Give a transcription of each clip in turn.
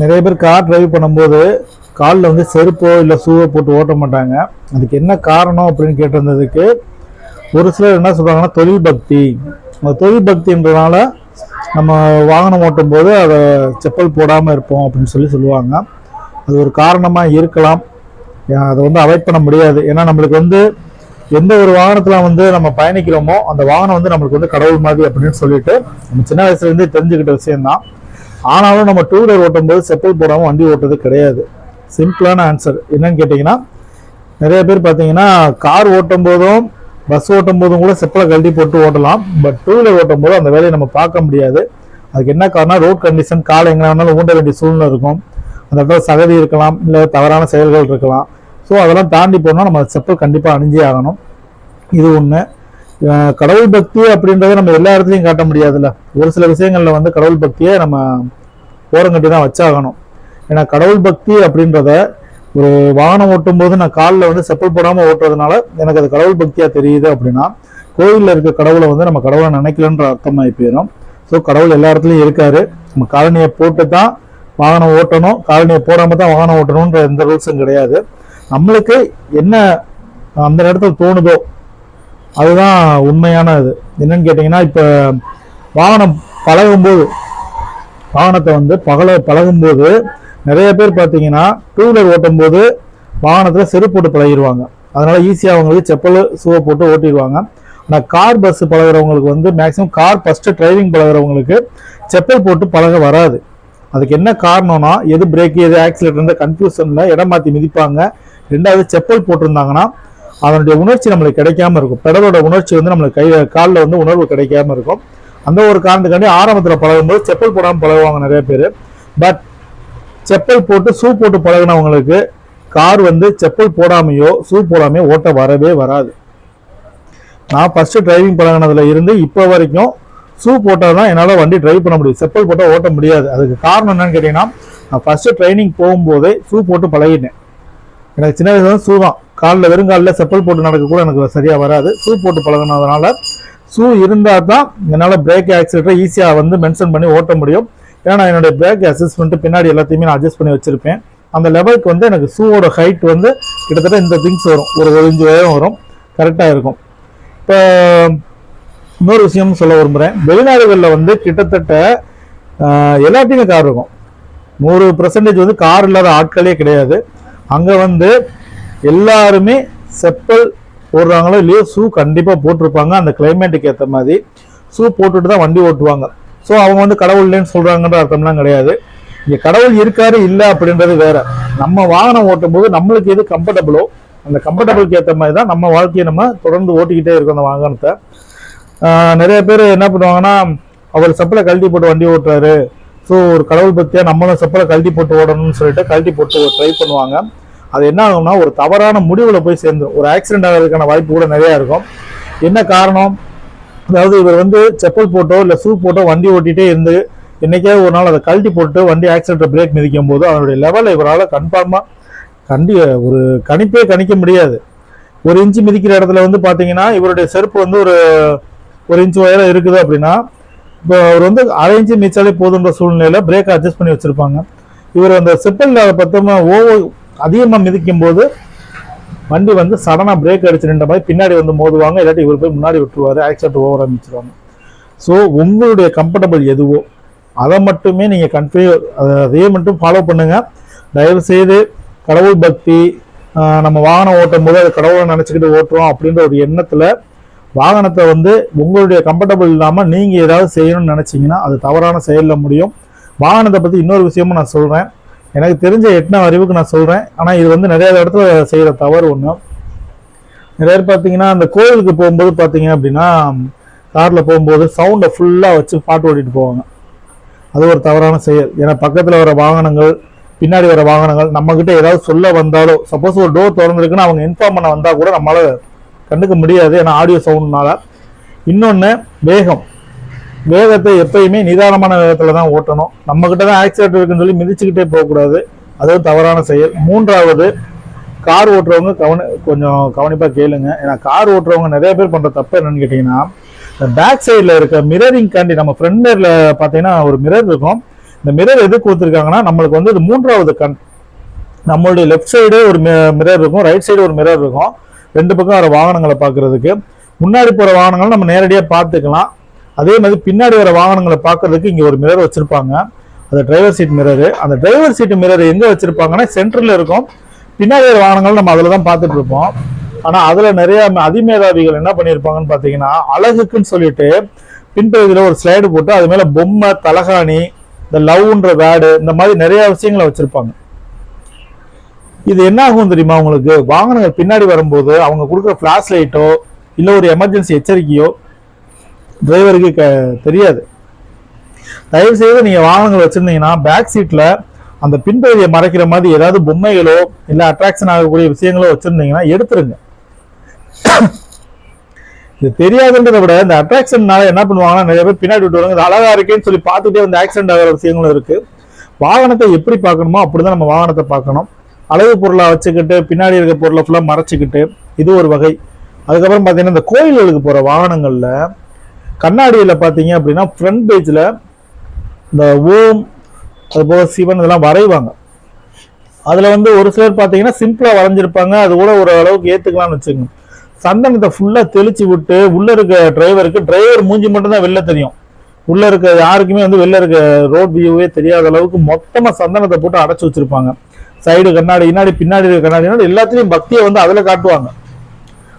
நிறைய பேர் car drive பண்ணும்போது காலில் வந்து செருப்போ இல்லை ஷூவோ போட்டு ஓட்ட மாட்டாங்க. அதுக்கு என்ன காரணம் அப்படின்னு கேட்டிருந்ததுக்கு ஒரு சிலர் என்ன சொல்கிறாங்கன்னா தொழில் பக்தி. அந்த தொழில் பக்தின்றதுனால நம்ம வாகனம் ஓட்டும் போது அதை செப்பல் போடாமல் இருப்போம் அப்படின்னு சொல்லி சொல்லுவாங்க. அது ஒரு காரணமாக இருக்கலாம். அதை வந்து அவாய்ட் பண்ண முடியாது. ஏன்னா நம்மளுக்கு வந்து எந்த ஒரு வாகனத்தில் வந்து நம்ம பயணிக்கிறோமோ அந்த வாகனம் வந்து நம்மளுக்கு வந்து கடவுள் மாதிரி அப்படின்னு சொல்லிட்டு நம்ம சின்ன வயசுலேருந்தே தெரிஞ்சுக்கிட்ட விஷயம்தான். ஆனாலும் நம்ம டூ வீலர் ஓட்டும் போது செப்பல் போடாமல் வண்டி ஓட்டுறது கிடையாது. சிம்பிளான ஆன்சர் என்னன்னு கேட்டிங்கன்னா நிறைய பேர் பார்த்தீங்கன்னா கார் ஓட்டும் போதும் பஸ் ஓட்டும் போதும் கூட செப்பலை கழட்டி போட்டு ஓட்டலாம். பட் டூ வீலர் ஓட்டும் போது அந்த வேலையை நம்ம பார்க்க முடியாது. அதுக்கு என்ன காரணம் ரோட் கண்டிஷன் காலை எங்கே வேணாலும் ஊண்ட வேண்டிய சூழ்நிலை இருக்கும். அந்த இடத்துல சகதி இருக்கலாம் இல்லை தவறான செயல்கள் இருக்கலாம். ஸோ அதெல்லாம் தாண்டி போனால் நம்ம செப்பல் கண்டிப்பாக அணிஞ்சே ஆகணும். இது ஒன்று கடவுள் பக்தி அப்படின்றத நம்ம எல்லா இடத்துலையும் காட்ட முடியாதுல்ல. ஒரு சில விஷயங்களில் வந்து கடவுள் பக்தியை நம்ம ஓரங்கட்டி தான் வச்சாகணும். ஏன்னா கடவுள் பக்தி அப்படின்றத ஒரு வாகனம் ஓட்டும் போது நான் காலில் வந்து செப்பல் போடாமல் ஓட்டுறதுனால எனக்கு அது கடவுள் பக்தியாக தெரியுது அப்படின்னா கோயிலில் இருக்க கடவுளை வந்து நம்ம கடவுளை நினைக்கலன்ற அர்த்தமாகி போயிடும் ஸோ கடவுள் எல்லா இடத்துலையும் இருக்காரு. நம்ம காலனியை போட்டு தான் வாகனம் ஓட்டணும். காலனியை போடாமல் தான் வாகனம் ஓட்டணுன்ற எந்த ரூல்ஸும் கிடையாது. நம்மளுக்கு என்ன அந்த நேரத்தில் தோணுதோ அதுதான் உண்மையான இது. என்னன்னு கேட்டிங்கன்னா இப்போ வாகனம் பழகும்போது வாகனத்தை வந்து பகல பழகும்போது நிறைய பேர் பார்த்தீங்கன்னா டூ வீலர் ஓட்டும்போது வாகனத்தில் செருப்பு போட்டு பழகிடுவாங்க அதனால் ஈஸியாக அவங்களுக்கு செப்பல் சுவை போட்டு ஓட்டிடுவாங்க ஆனால் கார் பஸ் பழகுறவங்களுக்கு வந்து மேக்ஸிமம் கார் ஃபஸ்ட்டு டிரைவிங் பழகுறவங்களுக்கு செப்பல் போட்டு பழக வராது. அதுக்கு என்ன காரணம்னா எது பிரேக் எது ஆக்சிலேட்டர் கன்ஃபியூஷனில் இடம் மாற்றி மிதிப்பாங்க. ரெண்டாவது செப்பல் போட்டிருந்தாங்கன்னா அதனுடைய உணர்ச்சி நம்மளுக்கு கிடைக்காம இருக்கும். பெடலோட உணர்ச்சி வந்து நம்மளுக்கு கை காலில் வந்து உணர்வு கிடைக்காம இருக்கும். அந்த ஒரு காரணத்துக்காண்டி ஆரம்பத்தில் பழகும்போது செப்பல் போடாமல் பழகுவாங்க நிறைய பேர். பட் செப்பல் போட்டு ஷூ போட்டு பழகினவங்களுக்கு கார் வந்து செப்பல் போடாமையோ ஷூ போடாமையோ ஓட்ட வரவே வராது. நான் ஃபஸ்ட்டு டிரைவிங் பழகினதுல இருந்து இப்போ வரைக்கும் ஷூ போட்டால் தான் என்னால் வண்டி டிரைவ் பண்ண முடியும். செப்பல் போட்டால் ஓட்ட முடியாது. அதுக்கு காரணம் என்னன்னு கேட்டிங்கன்னா நான் ஃபஸ்ட்டு ட்ரைனிங் போகும்போதே ஷூ போட்டு பழகிட்டேன். எனக்கு சின்ன வயசுல ஷூ தான். காலில் வெறுங்காலில் செப்பல் போட்டு நடக்க கூட எனக்கு சரியாக வராது. ஷூ போட்டு பழகினதுனால ஷூ இருந்தால் தான் என்னால் பிரேக் ஆக்சிலேட்டரை ஈஸியாக வந்து மென்ஷன் பண்ணி ஓட்ட முடியும். ஏன்னா நான் என்னுடைய பிரேக் அசஸ்மெண்ட்டு பின்னாடி எல்லாத்தையுமே நான் அட்ஜஸ்ட் பண்ணி வச்சுருப்பேன். அந்த லெவலுக்கு வந்து எனக்கு ஷூவோட ஹைட் வந்து கிட்டத்தட்ட இந்த திங்ஸ் வரும். ஒரு ஒரு இன்ச்சு உயரம் வரும். கரெக்டாக இருக்கும். இப்போ இன்னொரு விஷயம் சொல்ல விரும்புகிறேன் வெளிநாடுகளில் வந்து கிட்டத்தட்ட எல்லாத்தையுமே கார் இருக்கும். நூறு பர்சன்டேஜ் வந்து கார் இல்லாத ஆட்களே கிடையாது. அங்கே வந்து எல்லாருமே செப்பல் போடுறாங்களோ இல்லையோ ஷூ கண்டிப்பாக போட்டிருப்பாங்க. அந்த கிளைமேட்டுக்கு ஏற்ற மாதிரி ஷூ போட்டுட்டு தான் வண்டி ஓட்டுவாங்க. ஸோ அவங்க வந்து கடவுள் இல்லைன்னு சொல்கிறாங்கன்ற அர்த்தம்லாம் கிடையாது. இங்கே கடவுள் இருக்காரு இல்லை அப்படின்றது வேற. நம்ம வாகனம் ஓட்டும் போது நம்மளுக்கு எது கம்ஃபர்டபுளோ அந்த கம்ஃபர்டபுளுக்கு ஏற்ற மாதிரி தான் நம்ம வாழ்க்கையை நம்ம தொடர்ந்து ஓட்டிக்கிட்டே இருக்கோம் அந்த வாகனத்தை. நிறைய பேர் என்ன பண்ணுவாங்கன்னா அவர் செப்பலை கழட்டி போட்டு வண்டி ஓட்டுறாரு. ஸோ ஒரு கடவுள் பற்றியாக நம்மளும் செப்பலை கழட்டி போட்டு ஓடணும்னு சொல்லிட்டு கழட்டி போட்டு ட்ரை பண்ணுவாங்க. அது என்ன ஆகும்னா ஒரு தவறான முடிவில் போய் சேர்ந்துடும் ஒரு ஆக்சிடென்ட் ஆகிறதுக்கான வாய்ப்பு கூட நிறையா இருக்கும். என்ன காரணம்? அதாவது இவர் வந்து செப்பல் போட்டோ இல்லை ஷூ போட்டோ வண்டி ஓட்டிகிட்டே இருந்து என்றைக்கே ஒரு நாள் அதை கழட்டி போட்டு வண்டி ஆக்சிடென்ட் பிரேக் மிதிக்கும் போது அதனுடைய லெவலை இவரால் கன்ஃபார்மாக கண்டி ஒரு கணிப்பே கணிக்க முடியாது. ஒரு இன்ச்சு மிதிக்கிற இடத்துல வந்து பார்த்தீங்கன்னா இவருடைய செருப்பு வந்து ஒரு ஒரு இன்ச்சு உயரம் இருக்குது அப்படின்னா இப்போ அவர் வந்து அரை இன்ச்சு மிதிச்சாலே போதுன்ற சூழ்நிலையில் பிரேக் அட்ஜஸ்ட் பண்ணி வச்சுருப்பாங்க. இவர் அந்த செப்பல் பார்த்தோம்னா ஓவர் அதிகமாக மிதிக்கும் போது வண்டி வந்து சடனாக பிரேக் அடிச்சு நின்ற மாதிரி பின்னாடி வந்து மோதுவாங்க. இல்லாட்டி இவர் போய் முன்னாடி விட்டுருவார். ஆக்சிடென்ட் ஓவர் ஆரம்பிச்சிருவாங்க. ஸோ உங்களுடைய கம்ஃபர்டபுள் எதுவோ அதை மட்டுமே நீங்கள் கன்ஃபியூ அதையே மட்டும் ஃபாலோ பண்ணுங்கள் தயவு செய்து கடவுள் பக்தி நம்ம வாகனம் ஓட்டும் போது அது கடவுளை நினச்சிக்கிட்டு ஓட்டுறோம் அப்படின்ற ஒரு எண்ணத்தில் வாகனத்தை வந்து உங்களுடைய கம்ஃபர்டபுள் இல்லாமல் நீங்கள் ஏதாவது செய்யணும்னு நினச்சிங்கன்னா அது தவறான செயலில் முடியும். வாகனத்தை பற்றி இன்னொரு விஷயமும் நான் சொல்கிறேன் எனக்கு தெரிஞ்ச எட்டின அறிவுக்கு நான் சொல்கிறேன் ஆனால் இது வந்து நிறைய இடத்துல செய்கிற தவறு ஒன்று நிறைய பேர் பார்த்தீங்கன்னா அந்த கோயிலுக்கு போகும்போது பார்த்தீங்க அப்படின்னா காரில் போகும்போது சவுண்டை ஃபுல்லாக வச்சு பாட்டு ஓட்டிட்டு போவாங்க. அது ஒரு தவறான செயல். ஏன்னா பக்கத்தில் வர வாகனங்கள் பின்னாடி வர வாகனங்கள் நம்மக்கிட்ட ஏதாவது சொல்ல வந்தாலோ சப்போஸ் ஒரு டோர் திறந்துருக்குன்னு அவங்க இன்ஃபார்ம் பண்ண வந்தால் கூட நம்மளால கண்டுக்க முடியாது. ஏன்னா ஆடியோ சவுண்ட்னால இன்னொன்று வேகம். வேகத்தை எப்பயுமே நிதானமான வேகத்தில் தான் ஓட்டணும். நம்மக்கிட்ட தான் ஆக்சிடென்ட் இருக்குன்னு சொல்லி மிதிச்சுக்கிட்டே போகக்கூடாது. அதுவும் தவறான செயல். மூன்றாவது கார் ஓட்டுறவங்க கவனி கொஞ்சம் கவனிப்பாக கேளுங்க. ஏன்னா கார் ஓட்டுறவங்க நிறைய பேர் பண்ணுற தப்பு என்னன்னு கேட்டிங்கன்னா இந்த பேக் சைடில் இருக்க மிரரிங் காண்டி நம்ம ஃப்ரண்ட் மிரரில் பார்த்தீங்கன்னா ஒரு மிரர் இருக்கும். இந்த மிரர் எதுக்கு கொடுத்துருக்காங்கன்னா நம்மளுக்கு வந்து இது மூன்றாவது கண். நம்மளுடைய லெஃப்ட் சைடு ஒரு மிரர் இருக்கும். ரைட் சைடு ஒரு மிரர் இருக்கும். ரெண்டு பக்கம் வர வாகனங்களை பார்க்கறதுக்கு. முன்னாடி போகிற வாகனங்களை நம்ம நேரடியாக பார்த்துக்கலாம். அதே மாதிரி பின்னாடி வர வாகனங்களை பார்க்கறதுக்கு இங்கே ஒரு மிரர் வச்சுருப்பாங்க. அந்த டிரைவர் சீட் மிரரு அந்த டிரைவர் சீட்டு மிரர் எங்கே வச்சுருப்பாங்கன்னா சென்டரில் இருக்கும். பின்னாடி வர வாகனங்கள் நம்ம அதில் தான் பார்த்துட்டு இருப்போம். ஆனால் அதில் நிறைய அதிமேதாவிகள் என்ன பண்ணியிருப்பாங்கன்னு பார்த்தீங்கன்னா அழகுக்குன்னு சொல்லிட்டு பின்பகுதியில் ஒரு ஸ்லைடு போட்டு அது மேலே பொம்மை தலகாணி இந்த லவ்ன்ற வேர்டு இந்த மாதிரி நிறைய விஷயங்களை வச்சுருப்பாங்க. இது என்ன ஆகும் தெரியுமா உங்களுக்கு? வாகனங்கள் பின்னாடி வரும்போது அவங்க கொடுக்குற ஃபிளாஷ் லைட்டோ இல்லை ஒரு எமர்ஜென்சி எச்சரிக்கையோ டிரைவருக்கு க தெரியாது. தயவு செய்து நீங்க வாகனங்கள் வச்சிருந்தீங்கன்னா பேக் சீட்ல அந்த பின்பகுதியை மறைக்கிற மாதிரி ஏதாவது பொம்மைகளோ இல்ல அட்ராக்ஷன் ஆகக்கூடிய விஷயங்களோ வச்சிருந்தீங்கன்னா எடுத்துருங்க. இது தெரியாதுன்றதை விட இந்த அட்ராக்ஷன்னால என்ன பண்ணுவாங்கன்னா நிறைய பேர் பின்னாடி விட்டு வருவாங்க. அழகா இருக்கேன்னு சொல்லி பார்த்துட்டே வந்து ஆக்சிடென்ட் ஆகிற விஷயங்களும் இருக்கு. வாகனத்தை எப்படி பார்க்கணுமோ அப்படிதான் நம்ம வாகனத்தை பார்க்கணும். அழகு பொருளை வச்சுக்கிட்டு பின்னாடி இருக்க பொருளை ஃபுல்லாக மறைச்சிக்கிட்டு இது ஒரு வகை. அதுக்கப்புறம் பார்த்தீங்கன்னா இந்த கோயில்களுக்கு போகிற வாகனங்களில் கண்ணாடியில் பார்த்தீங்க அப்படின்னா ஃப்ரண்ட் பேஜில் இந்த ஓம் அதுபோக சிவன் இதெல்லாம் வரைவாங்க. அதில் வந்து ஒரு சிலர் பார்த்தீங்கன்னா சிம்பிளாக வரைஞ்சிருப்பாங்க. அது கூட ஒரு அளவுக்கு ஏற்றுக்கலாம்னு வச்சுக்கோங்க. சந்தனத்தை ஃபுல்லாக தெளிச்சு விட்டு உள்ளே இருக்க டிரைவருக்கு டிரைவர் மூஞ்சி மட்டும்தான் வெளில தெரியும். உள்ளே இருக்க யாருக்குமே வந்து வெளில இருக்க ரோட் வியூவே தெரியாத அளவுக்கு மொத்தமாக சந்தனத்தை போட்டு அடைச்சி வச்சுருப்பாங்க. சைடு கண்ணாடி பின்னாடி பின்னாடி இருக்க கண்ணாடி எல்லாத்துலேயும் பக்தியை வந்து அதில் காட்டுவாங்க.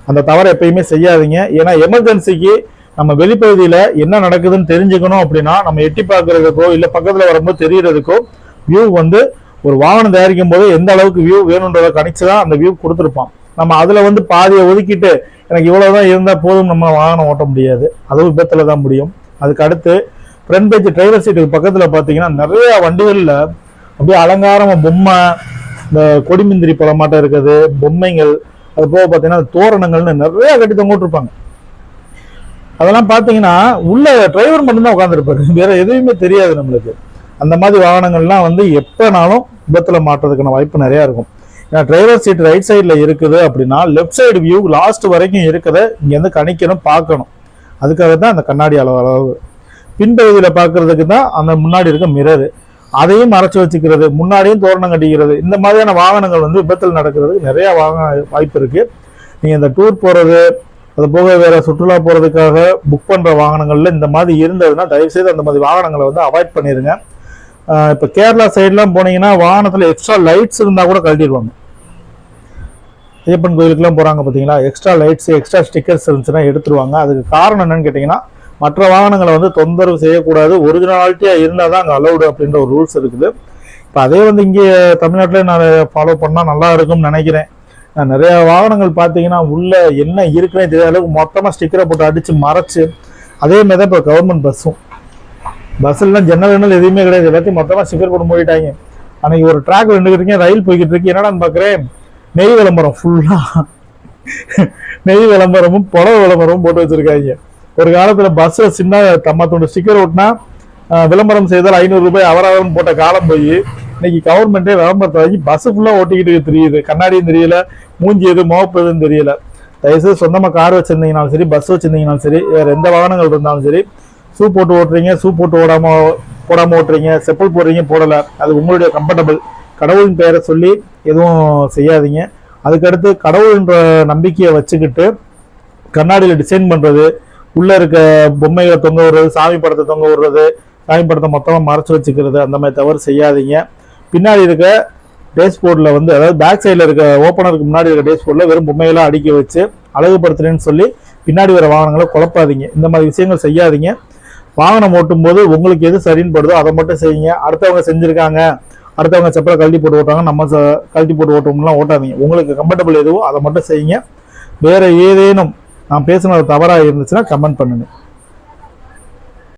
அந்த தவறை எப்பயுமே செய்யாதீங்க. ஏன்னா எமர்ஜென்சிக்கு நம்ம வெளிப்பகுதியில் என்ன நடக்குதுன்னு தெரிஞ்சுக்கணும் அப்படின்னா நம்ம எட்டி பார்க்கறதுக்கோ இல்லை பக்கத்தில் வரும்போது தெரியறதுக்கோ வியூ வந்து ஒரு வாகனம் தயாரிக்கும் போது எந்த அளவுக்கு வியூ வேணுன்றதை கணிச்சு தான் அந்த வியூ கொடுத்துருப்பான். நம்ம அதில் வந்து பாதியை ஒதுக்கிட்டு எனக்கு இவ்வளவுதான் இருந்தால் போதும் நம்ம வாகனம் ஓட்ட முடியாது. அதுவும் விபத்துல தான் முடியும். அதுக்கு அடுத்து ஃப்ரண்ட் பேஜ் டிரைவர் சீட்டுக்கு பக்கத்தில் பாத்தீங்கன்னா நிறைய வண்டிகளில் அப்படியே அலங்காரமா பொம்மை இந்த கொடிமிந்திரி பழமாட்டம் இருக்குது பொம்மைகள் அது போக பார்த்தீங்கன்னா தோரணங்கள்னு நிறைய கட்டி தொங்கிட்டுருப்பாங்க அதெல்லாம் பார்த்தீங்கன்னா உள்ள டிரைவர் மட்டும்தான் உட்காந்துருப்பாரு வேற எதுவுமே தெரியாது நம்மளுக்கு. அந்த மாதிரி வாகனங்கள்லாம் வந்து எப்போனாலும் விபத்தில் மாட்டுறதுக்கான வாய்ப்பு நிறையா இருக்கும். ஏன்னா டிரைவர் சீட் ரைட் சைடில் இருக்குது அப்படின்னா லெஃப்ட் சைடு வியூ லாஸ்ட் வரைக்கும் இருக்கிறத இங்கேருந்து கணிக்கணும் பார்க்கணும். அதுக்காக தான் அந்த கண்ணாடி அளவு அளவு. பின்பகுதியில் பார்க்கறதுக்கு தான் அந்த முன்னாடி இருக்க மிரரு அதையும் மறைச்சு வச்சுக்கிறது முன்னாடியும் தோரணம் கட்டிக்கிறது. இந்த மாதிரியான வாகனங்கள் வந்து விபத்தில் நடக்கிறதுக்கு நிறைய வாகன வாய்ப்பு இருக்குது நீங்கள் இந்த டூர் போகிறது அது போக வேற சுற்றுலா போகிறதுக்காக புக் பண்ணுற வாகனங்களில் இந்த மாதிரி இருந்ததுன்னா தயவுசெய்து அந்த மாதிரி வாகனங்களை வந்து அவாய்ட் பண்ணிடுங்க இப்போ கேரளா சைட்லாம் போனீங்கன்னா வாகனத்தில் எக்ஸ்ட்ரா லைட்ஸ் இருந்தால் கூட கழட்டிடுவாங்க. ஐயப்பன் கோயிலுக்குலாம் போகிறாங்க பார்த்தீங்களா எக்ஸ்ட்ரா லைட்ஸ் எக்ஸ்ட்ரா ஸ்டிக்கர்ஸ் இருந்துச்சுன்னா எடுத்துருவாங்க. அதுக்கு காரணம் என்னன்னு கேட்டிங்கன்னா மற்ற வாகனங்களை வந்து தொந்தரவு செய்யக்கூடாது. ஒரிஜினாலிட்டியாக இருந்தால் தான் அங்கே அலௌடு அப்படின்ற ஒரு ரூல்ஸ் இருக்குது. இப்போ அதே வந்து இங்கே தமிழ்நாட்டில் நான் ஃபாலோ பண்ணால் நல்லா இருக்கும்னு நினைக்கிறேன். நிறைய வாகனங்கள் பார்த்தீங்கன்னா உள்ள என்ன இருக்குன்னே தெரியாத அளவுக்கு மொத்தமாக ஸ்டிக்கரை போட்டு அடிச்சு மறைச்சு அதே மாதிரி தான் இப்போ கவர்மெண்ட் பஸ்ஸும் பஸ்ஸில்லாம் ஜன்னல் ஜன்னல் எதுவுமே கிடையாது. எல்லாத்தையும் மொத்தமாக ஸ்டிக்கர் போட்டு மூடிட்டாங்க. அன்னைக்கு ஒரு ட்ராக் ரெண்டு இருக்கேன் ரயில் போய்கிட்டு இருக்கு. என்னடான்னு பார்க்குறேன் நெய் விளம்பரம் ஃபுல்லாக நெய் விளம்பரமும் புடவை விளம்பரமும் போட்டு வச்சிருக்காங்க. ஒரு காலத்தில் பஸ்ஸில் சின்ன தம்மத்தோட ஸ்டிக்கர் ஓட்டினா விளம்பரம் செய்தால் ஐநூறு ரூபாய் போட்ட காலம் போய் இன்னைக்கு கவர்மெண்டே விளம்பரத்தை பஸ் ஃபுல்லாக ஓட்டிக்கிட்டு தெரியுது. கண்ணாடியும் தெரியல. மூஞ்சி எது முகப்பு தெரியல. தயவுசெய்து சொந்தமாக கார் வச்சுருந்தீங்கனாலும் சரி பஸ் வச்சுருந்தீங்கனாலும் சரி வேறு எந்த வாகனங்கள் இருந்தாலும் சரி ஷூ போட்டு ஓட்டுறீங்க ஷூ போட்டு ஓடாமல் போடாமல் ஓட்டுறீங்க செப்பல் போடுறீங்க போடலை. அது உங்களுடைய கம்ஃபர்டபுள் கடவுளின் பெயரை சொல்லி எதுவும் செய்யாதீங்க. அதுக்கடுத்து கடவுள்ன்ற நம்பிக்கையை வச்சுக்கிட்டு கண்ணாடியில் டிசைன் பண்ணுறது உள்ளே இருக்க பொம்மைகளை தொங்க விடுறது சாமி படத்தை தொங்க விடுறது சாமி படத்தை மொத்தமாக மறைச்சி வச்சுக்கிறது அந்த மாதிரி தவறு செய்யாதீங்க. பின்னாடி இருக்க டேஷ்போர்டில் வந்து அதாவது பேக் சைடில் இருக்க ஓப்பனருக்கு முன்னாடி இருக்க டேஷ்போர்டில் வெறும் பொம்மையெல்லாம் அடுக்கி வச்சு அழகுபடுத்துறேன்னு சொல்லி பின்னாடி வர வாகனங்களை குழப்பாதீங்க. இந்த மாதிரி விஷயங்கள் செய்யாதீங்க. வாகனம் ஓட்டும் போது உங்களுக்கு எது சரின்னு படுதோ அதை மட்டும் செய்யுங்க. அடுத்தவங்க செஞ்சுருக்காங்க. அடுத்தவங்க செப்பலை கழட்டி போட்டு ஓட்டாங்க நம்ம ச- கழட்டி போட்டு ஓட்டோம்லாம் ஓட்டாதீங்க. உங்களுக்கு கம்ஃபர்டபுள் எதுவோ அதை மட்டும் செய்யுங்க. வேறு ஏதேனும் நான் பேசுனது தவறாக இருந்துச்சுன்னா கமெண்ட் பண்ணுங்க.